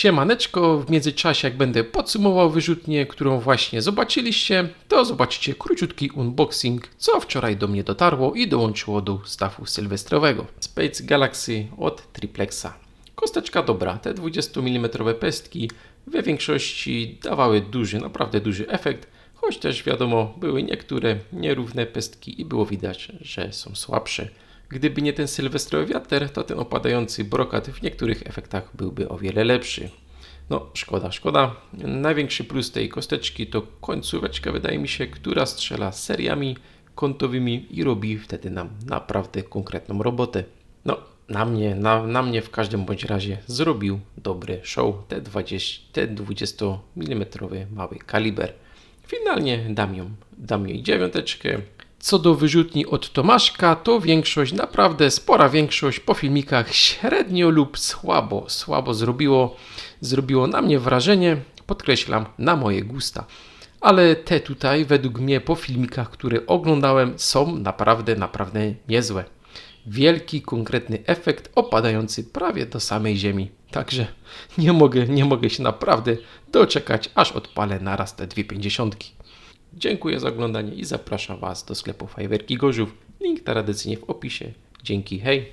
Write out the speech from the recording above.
Siemaneczko, w międzyczasie jak będę podsumował wyrzutnię, którą właśnie zobaczyliście, to zobaczycie króciutki unboxing, co wczoraj do mnie dotarło i dołączyło do stawu sylwestrowego. Space Galaxy od Triplexa. Kosteczka dobra, te 20 mm pestki we większości dawały duży, naprawdę duży efekt, choć też wiadomo, były niektóre nierówne pestki i było widać, że są słabsze. Gdyby nie ten sylwestrowy wiatr, to ten opadający brokat w niektórych efektach byłby o wiele lepszy. No, szkoda, szkoda. Największy plus tej kosteczki to końcóweczka, wydaje mi się, która strzela seriami kątowymi i robi wtedy nam naprawdę konkretną robotę. No, na mnie, na, na mnie w każdym bądź razie zrobił dobry show te 20, te 20 mm mały kaliber. Finalnie dam, ją, dam jej dziewiąteczkę. Co do wyrzutni od Tomaszka, to większość, naprawdę spora większość po filmikach średnio lub słabo, słabo zrobiło, zrobiło na mnie wrażenie, podkreślam, na moje gusta. Ale te tutaj, według mnie, po filmikach, które oglądałem, są naprawdę, naprawdę niezłe. Wielki, konkretny efekt opadający prawie do samej ziemi. Także nie mogę, nie mogę się naprawdę doczekać, aż odpalę naraz te dwie pięćdziesiątki. Dziękuję za oglądanie i zapraszam Was do sklepu Fajwerki Gorzów. Link tradycyjnie w opisie. Dzięki, hej!